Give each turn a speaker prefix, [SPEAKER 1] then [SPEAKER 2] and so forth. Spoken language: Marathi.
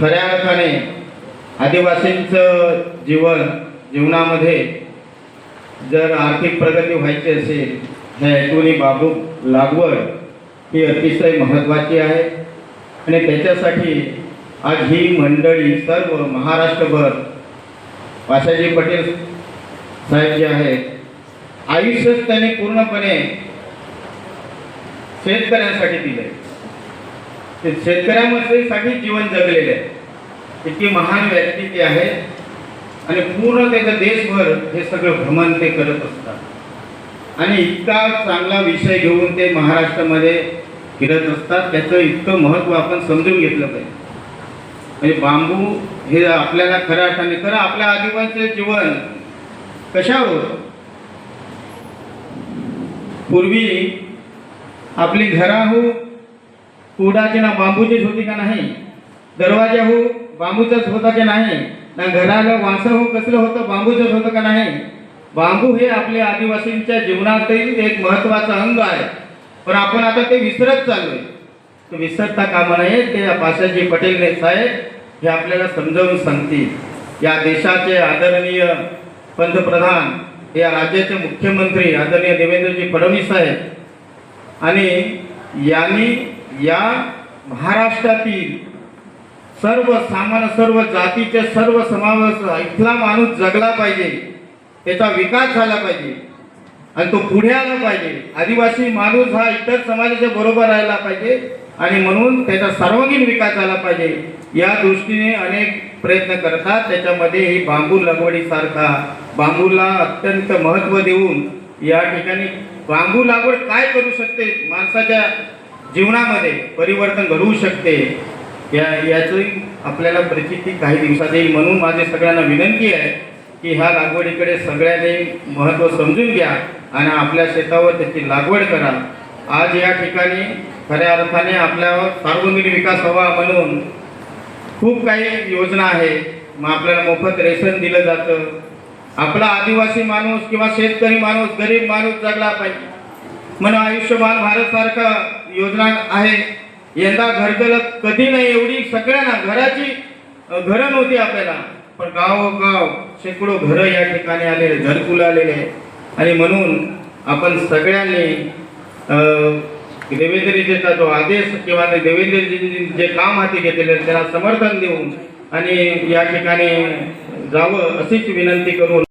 [SPEAKER 1] खऱ्या अर्थाने आदिवासींचं जीवन जीवनामध्ये जर आर्थिक प्रगती व्हायची असेल ह्या हेतूने बाबू लागवड ही अतिशय महत्त्वाची आहे. आणि त्याच्यासाठी आज ही मंडळी सर्व महाराष्ट्रभर वासाजी पटेल साहेब जे आहेत आयुष्यच त्यांनी पूर्णपणे शेतकऱ्यांसाठी दिले ते शेतकऱ्यांसाठी जीवन जगलेले आहे इतकी महान व्यक्ती ती आहे. आणि पूर्ण त्याचं देशभर हे सगळं भ्रमण ते करत असतात. आणि इतका चांगला विषय घेऊन ते महाराष्ट्रामध्ये फिरत असतात. त्याचं इतकं महत्त्व आपण समजून घेतलं पाहिजे. म्हणजे बांबू हे आपल्याला खऱ्या अर्थाने खरं आपल्या आदिवासीचं जीवन कशावर पूर्वी आपली घराहून कुडाची ना बांबूचीच होती का नाही? दरवाजा हो बांबूचाच होता की नाही? ना घराला वासं हो कसलं होतं बांबूचंच होतं का नाही? बांबू हे आपल्या आदिवासींच्या जीवनातील एक महत्त्वाचा अंग आहे. पण आपण आता ते विसरत चाललोय. तो विसरता कामा नये ते पाशाजी पटेल साहेब हे आपल्याला समजावून सांगतील. या देशाचे आदरणीय पंतप्रधान या राज्याचे मुख्यमंत्री आदरणीय देवेंद्रजी फडणवीस साहेब आणि यांनी या महाराष्ट्रातील सर्व सामान्य सर्व जातीचे सर्व समावेश इथला माणूस जगला पाहिजे त्याचा विकास झाला पाहिजे आणि तो पुढे आला पाहिजे. आदिवासी माणूस हा इतर समाजाच्या बरोबर राहिला पाहिजे आणि म्हणून त्याचा सर्वांगीण विकास झाला पाहिजे. या दृष्टीने अनेक प्रयत्न करतात. त्याच्यामध्ये ही बांबू लागवडीसारखा बांबूला अत्यंत महत्त्व देऊन या ठिकाणी बांबू लागवड काय करू शकते? माणसाच्या जीवनामध्ये परिवर्तन घडवू शकते. या याची आपल्याला प्रचिती काही दिवसात येईल. म्हणून माझी सगळ्यांना विनंती आहे की ह्या लागवडीकडे सगळ्यांनी महत्त्व समजून घ्या आणि आपल्या शेतावर त्याची लागवड करा. आज या ठिकाणी खऱ्या अर्थाने आपल्यावर सार्वजनिक विकास हवा म्हणून खूप काही योजना आहे. मग आपल्याला मोफत रेशन दिलं जातं. आपला आदिवासी माणूस किंवा शेतकरी माणूस गरीब माणूस जगला पाहिजे. म्हणून आयुष्यमान भारत सारखा योजना आहे. यंदा घरगल कधी नाही एवढी सगळ्यांना घराची घरं नव्हती आपल्याला. पण गावोगाव शेकडो घरं या ठिकाणी आलेले घरकुल आलेले आणि म्हणून आपण सगळ्यांनी देवेंद्रजीचा जो आदेश किंवा ते देवेंद्रजी जे काम हाती घेतलेले त्याला समर्थन देऊन आणि या ठिकाणी जावं अशीच विनंती करून